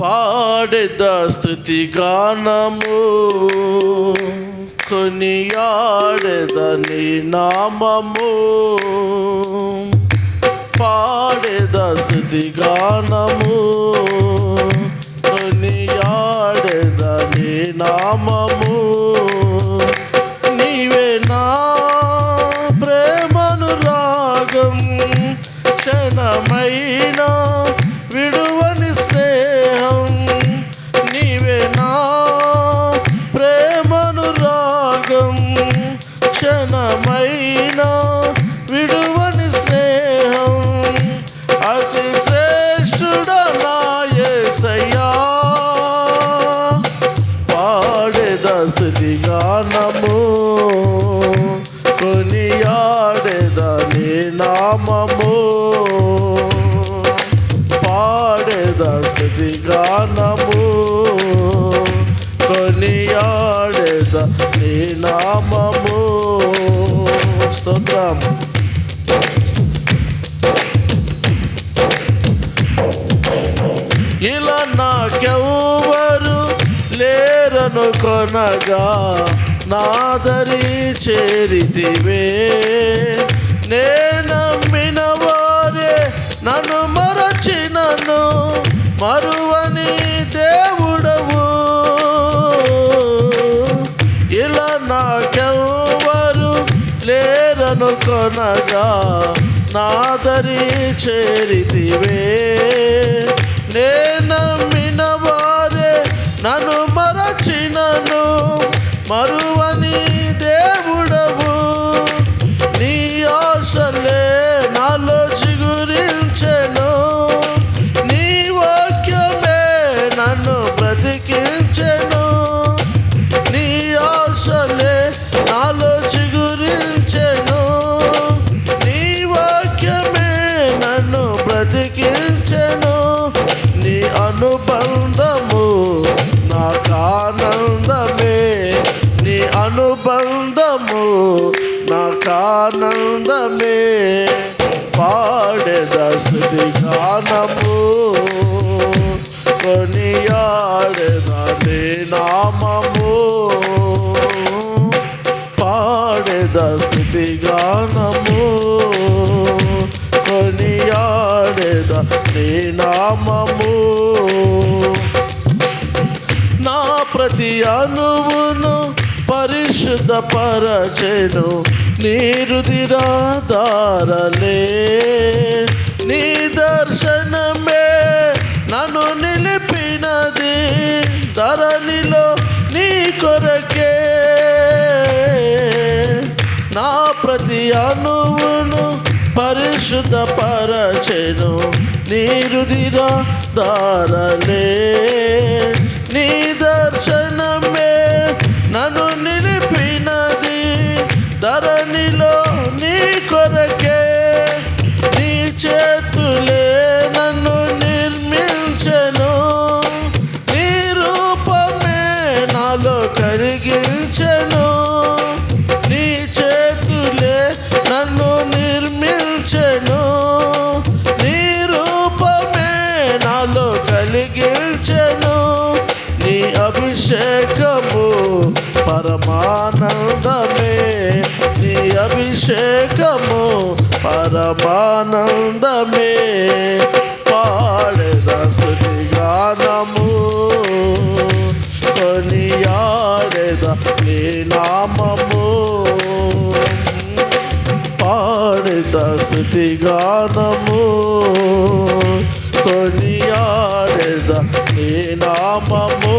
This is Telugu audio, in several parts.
పాడెద స్థుతి గానము కొనియాడెదని నామము. పాడెద స్థుతి గానము కొనియాడెద నీ నామము. నీవే నా ప్రేమను రాగం క్షణమైన గానము కొనియాడేదని నామము. పాడేద స్థుతి గానము కొనియాడేదని నామము. స్తోత్రం. ఇలా నాకెవ్వరు నేరను కొనగా నాదరి చేరితివే. నేనమ్మిన వారే నన్ను మరచినను మరువని దేవుడవు. ఇలా నాకెవ్వరు లేరను కొనగా నాదరి చేరితివే. మరువని ఆనందమే పాడెద స్థుతి గానము. కొనియాడెద నామము. పాడెద స్థుతి గానము. కొనియాడెద నామము. నా ప్రతి అనువును పరిశుద్ధ పరచెను నీరుదిరాదారలే నీ దర్శనమే నన్ను నిలిపినది ధరణిలో నీ కొరకే నా ప్రతి అణువును పరిశుద్ధ పరచెను నీరుదిరా దారలే పరమానందమే నీ అభిషేకము పరమానందమే. పాడేద స్థుతి గానము కొనియాడేద నీ నామము. పాడేద స్థుతి గానము కొనియాడేద నీ నామము.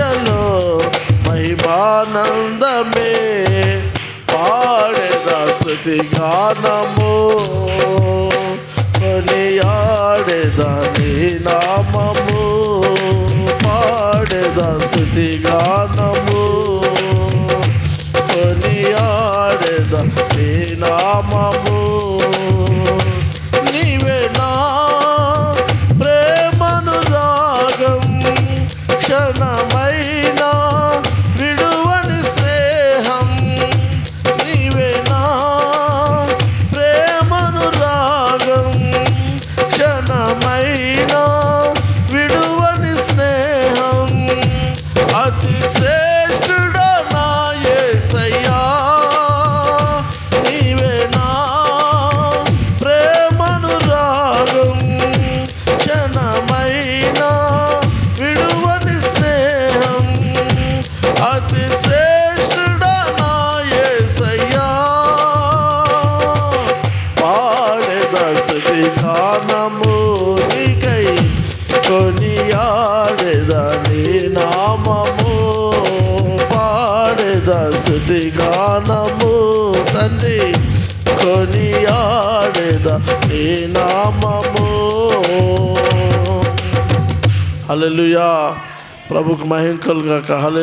మధ్యలో మహిమానందమే పాడేద స్థుతి గానము కొనియాడేద నీ నామము. పాడేద స్థుతి గాన స్థుతి గానము తండ్రి కొనియాడెద ఏ నామము. హల్లెలూయా ప్రభుకు మహింకలు గాక హల్లెలూయా